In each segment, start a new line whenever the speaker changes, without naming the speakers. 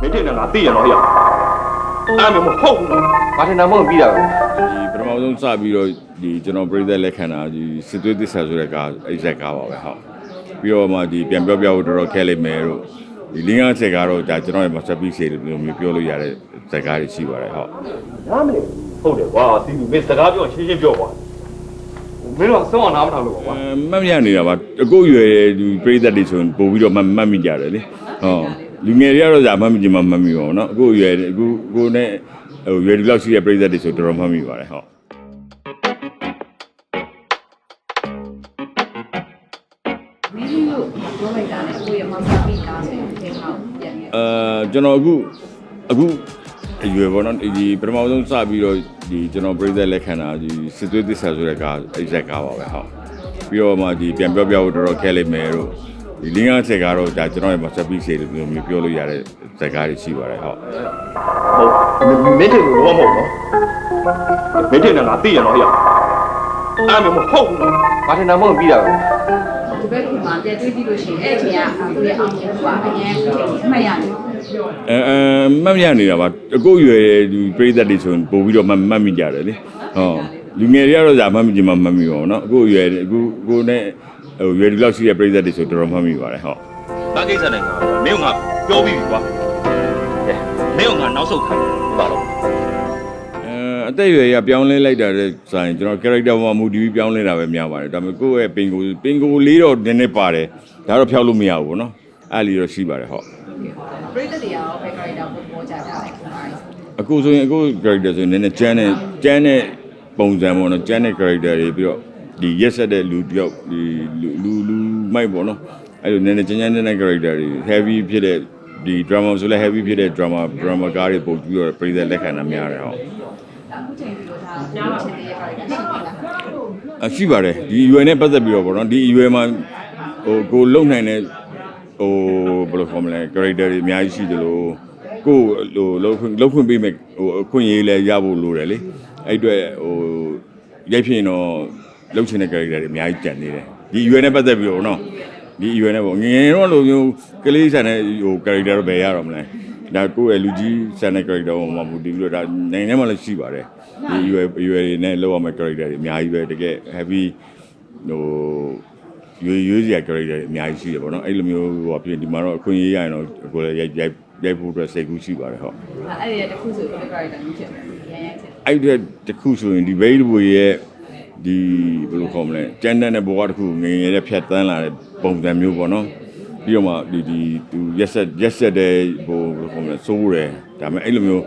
မင်းတင်တယ်ငါသိရတော့ဟဲ့အဲ့မျိုးမဟုတ်ဘူးနော်
ဘာထင်တာမဟုတ်ပြီးတာပဲ
ဒီပထမဆုံးစပြီးတော့ဒီကျွန်တော်ပြည်သက်လက်ခံတာဒီစစ်သွေးသစ္စာဆိုတဲ့ကားအဲ့ဇက်ကားပါပဲဟုတ်ပြီးတော့မှဒီပြန်ပြောပြဖို့တော်တော်ခက်လိမ့်မယ်တို့ဒီလင်းကားဆက်ကားတော့ဒါကျွန်တော်ရဲ့ masterpiece တွေလိုမျိုးပြောလို့ရတဲ့ဇက်ကားတွေရှိပါတယ်ဟုတ်
နားမလဲဟုတ်တယ်ကွာစီလူမင်းစကားပြောရှင်းရှင်းပြောပါမင်းတို့ကစောင့်အောင်နားမထောင်လို့ကွာ
အဲမှတ်မြနေတာပါအခုရွယ်ဒီပြည်သက်တွေဆိုရင်ပို့ပြီးတော့မှတ်မှတ်မိကြတယ်လေဟုတ် လူငယ်တွေကတော့ဒါမှတ်မိကြမှာမှတ်မိပါဘူးเนาะအခုရွယ်အခုကိုနဲ့ဟိုရွယ်ဒီလောက်ရှိတဲ့ပြည်သက်တွေဆိုတော်တော်မှတ်မိပါတယ်ဟုတ်
မင်းတို့ပြောလိုက်တာနဲ့ကိုယ့်ရဲ့မောင်စားပြီးကားဆိုရင်သင်္ခါကိုပြန်ခဲ့
အဲကျွန်တော်အခုအခုအရွယ်ပေါ့နော်ဒီပထမဆုံးစပြီးတော့ဒီကျွန်တော်ပြည်သက်လက်ခံတာဒီစစ်သွေးသစ္စာဆိုတဲ့ကားအဲ့ဇက်ကားပါပဲဟုတ်ပြီးတော့မှဒီပြန်ပြောပြဖို့တော်တော်ခက်လိမ့်မယ်တို့ ဒီလင်းကားဆက်ကားတော့ဒါကျွန်တော်ရဲ့ masterpiece တွေလိုမျိုးပြောလို့ရတဲ့ဇက်ကားတွေရှိပါတယ်ဟုတ်
ဟုတ်မင်းတင်လို့တော့မဟုတ်နော်မင်းတင်တယ်ငါသိရတော့ဟဲ့အဲ့မျိုးမဟုတ်ဘူးနော်
ဘာထင်တာမဟုတ်ပြီးတာပဲ
ဒီဘက်ဒီမှာပြန်တွေးကြည့်လို့ရှိရင်အဲ့အချိန်ကသူ့ရဲ့အောင်မြင်မှုကအရင်အမှတ်ရတယ်
အဲအဲမှတ်မြနေတာပါအခုရွယ်ဒီပြည်သက်တွေဆိုရင်ပို့ပြီးတော့မှတ်မှတ်မိကြတယ်လေဟုတ်လူငယ်တွေကတော့ဒါမှတ်မိကြမှာမှတ်မိပါဘူးเนาะအခုရွယ်အခုကိုနဲ့ ဟိုရွယ်ဒီလောက်ရှိတဲ့ပြည်သက်တွေဆိုတော်တော်မှတ်မိပါတယ်ဟုတ်
ဘာကိစ္စနဲ့ငါမင်းကငါပြောပြီးပြီကွာကဲမင်းကငါနောက်ဆုတ်ခံပါတော့
အဲအသက်အရွယ်ရပြောင်းလဲလိုက်တာတဲ့ဆိုရင်ကျွန်တော် character ပေါ်မှာမူတည်ပြီးပြောင်းလဲတာပဲများပါတယ်ဒါပေမဲ့ကိုယ့်ရဲ့ပင်ကိုပင်ကိုလေးတော့နည်းနည်းပါတယ်ဒါတော့ဖျောက်လို့မရဘူးဗောနော်အဲ့လီတော့ရှိပါတယ်ဟုတ်
ပရိသတ်တွေရောဘယ် character ကိုပေါ်ကြကြလဲခင်ဗျာ
အခုဆိုရင်အခု character ဆိုရင်နည်းနည်းကျန်းတဲ့ကျန်းတဲ့ပုံစံပေါ့နော်ကျန်းတဲ့ character တွေပြီးတော့ ဒီရက်ဆက်တဲ့လူတယောက်ဒီလူလူလူမိုက်ပေါ့နော်အဲ့လိုနည်းနည်းကျန်းကျန်းတဲ့ character တွေ heavy ဖြစ်တဲ့ဒီ drama ဆိုလဲ heavy ဖြစ်တဲ့ drama drama ကားတွေပုံပြီးတော့ပြည်သက်လက်ခံတာများတယ်ဟုတ်
အခုချိန်ပြီးတော့ဒါနားချင်တဲ့ character ရှိပါလား
အရှိပါတယ်ဒီအရွယ်နဲ့ပတ်သက်ပြီးတော့ဗောနော်ဒီအရွယ်မှာဟိုကိုလုံနိုင်တဲ့ဟိုဘယ်လိုခေါ်မလဲ character တွေအများကြီးရှိတယ်လို့ကိုဟိုလုံခွင့်လုံခွင့်ပေးမဲ့ဟိုအခွင့်အရေးလည်းရဖို့လိုတယ်လေအဲ့အတွက်ဟိုရိုက်ဖြစ်ရင်တော့ လုံချင်တဲ့ character တွေအများကြီးကြံနေတယ်ဒီအရွယ်နဲ့ပတ်သက်ပြီးတော့နော်ဒီအရွယ်နဲ့ပေါ့ငယ်ငယ်တော့လိုမျိုးကလေးဆန်တဲ့ဟို character တော့ဘယ်ရတော့မလဲဒါကိုယ့်ရဲ့လူကြီးဆန်တဲ့ character ပေါ်မှာမူတည်ပြီးတော့ဒါနိုင်ထဲမှာလည်းရှိပါတယ်ဒီအရွယ်အရွယ်တွေနဲ့လောက်ရမယ့် character တွေအများကြီးပဲတကယ် heavy ဟိုရွေရွေးစရာ character တွေအများကြီးရှိတယ်ပေါ့နော်အဲ့လိုမျိုးဟိုဖြစ်ဒီမှာတော့အခွင့်အရေးရရင်တော့ကိုယ်လည်းရိုက်ရိုက်ရိုက်ဖို့အတွက်စိတ်ကူးရှိပါတယ်ဟုတ်
အဲ့ဒီတခုဆိုဘယ် character မျိုးဖြစ်လဲရန်ရန်ဖြစ်
အဲ့ဒီတခုဆိုရင်ဒီဘိတ်ဘွေရဲ့ ဒီဘယ်လိုခေါ်မလဲကျန်းတန်းတဲ့ဘဝတစ်ခုငယ်ငယ်တဲ့ဖြတ်တန်းလာတဲ့ပုံစံမျိုးပေါ့နော်ပြီးတော့မှဒီဒီသူရက်ဆက်ရက်ဆက်တဲ့ဟိုဘယ်လိုခေါ်မလဲစိုးတယ်ဒါပေမဲ့အဲ့လိုမျိုး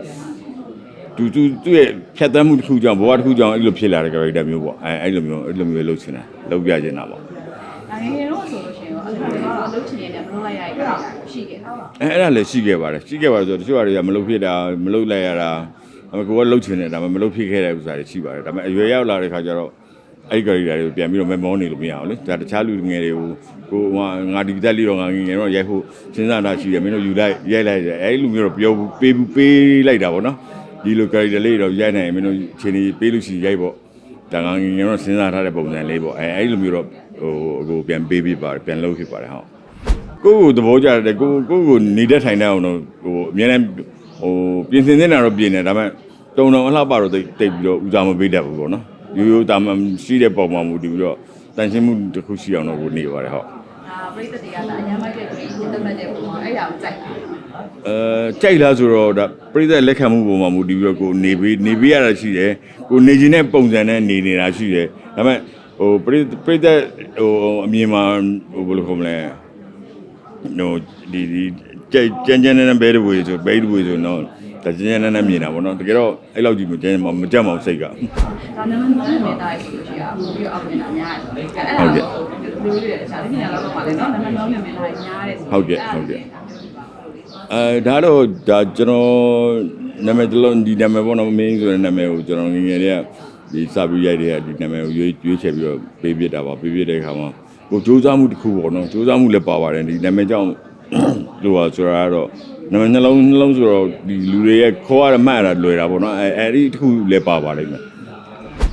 သူသူသူ့ရဲ့ဖြတ်တန်းမှုတစ်ခုကြောင့်ဘဝတစ်ခုကြောင့်အဲ့လိုဖြစ်လာတဲ့ character မျိုးပေါ့အဲအဲ့လိုမျိုးအဲ့လိုမျိုးလှုပ်ချင်တာလှုပ်ပြချင်တာပေါ့။
ဒါငယ်ငယ်တော့ဆိုလို့ရှိရင်တော့အဲ့လိုမျိုးတော့အလုပ်ချင်နေတဲ့မလုပ်လိုက်ရတဲ့ character ရှိခဲ့တာ။
အဲအဲ့ဒါလည်းရှိခဲ့ပါတယ်ရှိခဲ့ပါတယ်ဆိုတော့တချို့ဟာတွေကမလုပ်ဖြစ်တာမလုပ်လိုက်ရတာအမကိုကလှုပ်ချင်တယ်ဒါပေမဲ့မလုပ်ဖြစ်ခဲ့တဲ့ဥစ္စာတွေရှိပါတယ်ဒါပေမဲ့အရွယ်ရောက်လာတဲ့ခါကျတော့ အဲ့ဒီ character တွေကိုပြန်ပြီးတော့မမောနေလို့မရအောင်လေဒါတခြားလူငယ်တွေကိုကိုဟိုငါဒီတက်လေးတော့ငါငယ်ငယ်တော့ရိုက်ဖို့စဉ်းစားတာရှိတယ်မင်းတို့ယူလိုက်ရိုက်လိုက်တယ်အဲ့ဒီလူမျိုးတော့ပြောဘူးပေးဘူးပေးလိုက်တာပေါ့နော်ဒီလို character လေးတော့ရိုက်နိုင်ရင်မင်းတို့ချိန်ကြီးပေးလို့ရှိရင်ရိုက်ပေါ့ဒါငါငယ်ငယ်တော့စဉ်းစားထားတဲ့ပုံစံလေးပေါ့အဲအဲ့ဒီလိုမျိုးတော့ဟိုအခုပြန်ပေးပြပါတယ်ပြန်လုပ်ဖြစ်ပါတယ်ဟုတ်ကိုယ့်ကိုသဘောကျတယ်ကိုကိုယ့်ကိုနေတဲ့ထိုင်တဲ့အောင်တော့ဟိုအများနဲ့ဟိုပြင်ဆင်နေတာတော့ပြင်နေဒါပေမဲ့တုံတုံအလှပတော့တိတ်တိတ်ပြီးတော့ဦးစားမပေးတတ်ဘူးပေါ့နော် ရိုးရိုးတာမှရှိတဲ့ပုံမှန်မူတည်ပြီးတော့တန်ရှင်းမှုတစ်ခုရှိအောင်တော့ကိုနေပါတယ်ဟုတ်
ဒါပရိသတ်တွေကဒါအများမိုက်တဲ့ကိုညစ်သက်တဲ့ပုံမှာအဲ့ဒါကိုကြိုက်တာ
အဲကြိုက်လားဆိုတော့ဒါပြိသက်လက်ခံမှုပုံမှန်မူတည်ပြီးတော့ကိုနေပေးနေပေးရတာရှိတယ်ကိုနေခြင်းတဲ့ပုံစံနဲ့နေနေတာရှိတယ်ဒါပေမဲ့ဟိုပြိပြိသက်ဟိုအမြင်မှာဟိုဘယ်လိုခေါ်မလဲ no ဒီဒီကြိုက်ကြမ်းကြမ်းနဲ့ဘဲတပွေဆိုဘဲတပွေဆိုတော့ ဒါကြမ်းကြမ်းနဲ့မြင်တာပေါ့နော်တကယ်တော့အဲ့လောက်ကြီးမကြမ်းမကြက်မအောင်စိတ်က
ဒါနမနမသားရဲ့ဆိုလို့ရှိရင်အခုပြီးအောက်နေတာများတယ်အဲ့ဒါကိုလူတွေတခြားဒီနေရာတော့ပါလေနော်နမနောင်းနဲ့မင်းသားများတယ်
ဟုတ်ကဲ့ဟုတ်ကဲ့အဲဒါတော့ဒါကျွန်တော်နာမည်တလုံးဒီနာမည်ပေါ့နော်မင်းဆိုတဲ့နာမည်ကိုကျွန်တော်ငယ်ငယ်လေးကဒီစာပြီးရိုက်တဲ့ဒီနာမည်ကိုရွေးရွေးချယ်ပြီးတော့ပေးပြတာပါပေးပြတဲ့အခါမှာကိုစူးစမ်းမှုတစ်ခုပေါ့နော်စူးစမ်းမှုလည်းပါပါတယ်ဒီနာမည်ကြောင့် လို့ပါဆိုတာကတော့နာမည်နှလုံးနှလုံးဆိုတော့ဒီလူတွေရဲ့ခေါ်ရမှတ်ရတာလွယ်တာပေါ့နော်အဲအဲဒီတစ်ခုလည်းပါပါလိမ့်မယ်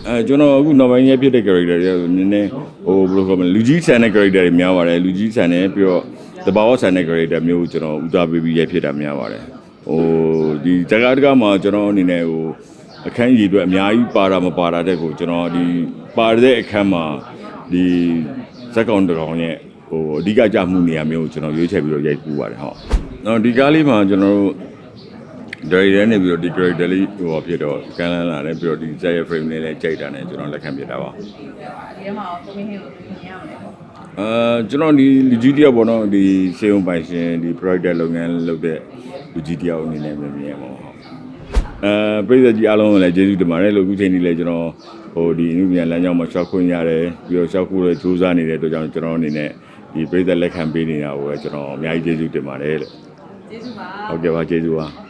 အဲကျွန်တော်အခုနောက်ပိုင်းရဲ့ဖြစ်တဲ့ character တွေနည်းနည်းဟိုဘယ်လိုခေါ်မလဲလူကြီးဆန်တဲ့ character တွေများပါတယ်လူကြီးဆန်တယ်ပြီးတော့တဘာဝဆန်တဲ့ character မျိုးကိုကျွန်တော်ဦးစားပေးပြီးရိုက်ဖြစ်တာများပါတယ်ဟိုဒီဇာတ်ကားတကားမှာကျွန်တော်အနေနဲ့ဟိုအခန်းကြီးအတွက်အများကြီးပါတာမပါတာတဲ့ကိုကျွန်တော်ဒီပါတဲ့အခန်းမှာဒီဇက်ကောင်တကောင်ရဲ့ ဟိုအဓိကကြမှုနေရာမျိုးကိုကျွန်တော်ရွေးချယ်ပြီးတော့ရိုက်ပူပါတယ်ဟုတ်။နော်ဒီကားလေးမှာကျွန်တော်တို့ဒါရီရဲနေပြီးတော့ဒီ character လေးဟိုဖြစ်တော့ကန်လန်းလာတယ်ပြီးတော့ဒီ set ရဲ့ frame လေးလည်းကြိုက်တာနဲ့ကျွန်တော်လက်ခံပြတာပါ
ဒီထဲမှာကိုမင်းဟင်းကိုမြင်ရမလဲပေါ့
အာကျွန်တော်ဒီလူကြီးတယောက်ပေါ့နော်ဒီစေုံပိုင်ရှင်ဒီ project လုပ်ငန်းလုပ်တဲ့လူကြီးတယောက်အနေနဲ့မြင်မြင်ပါဟုတ်အဲပြည်သက်ကြီးအားလုံးကိုလည်းကျေးဇူးတင်ပါတယ်လို့အခုချိန်นี้လည်းကျွန်တော်ဟိုဒီအမှုပြန်လမ်းကြောင်းမှာရှောက်ခွင့်ရတယ်ပြီးတော့ရှောက်ခွင့်လည်းစူးစမ်းနေတဲ့အတွက်ကြောင့်ကျွန်တော်အနေနဲ့ ဒီပြည်သက်လက်ခံပေးနေတာကိုလည်းကျွန်တော်အများကြီးကျေးဇူးတင်ပါတယ်လို့
ကျေးဇူးပါ
ဟုတ်ကဲ့ပါကျေးဇူးပါ
โอ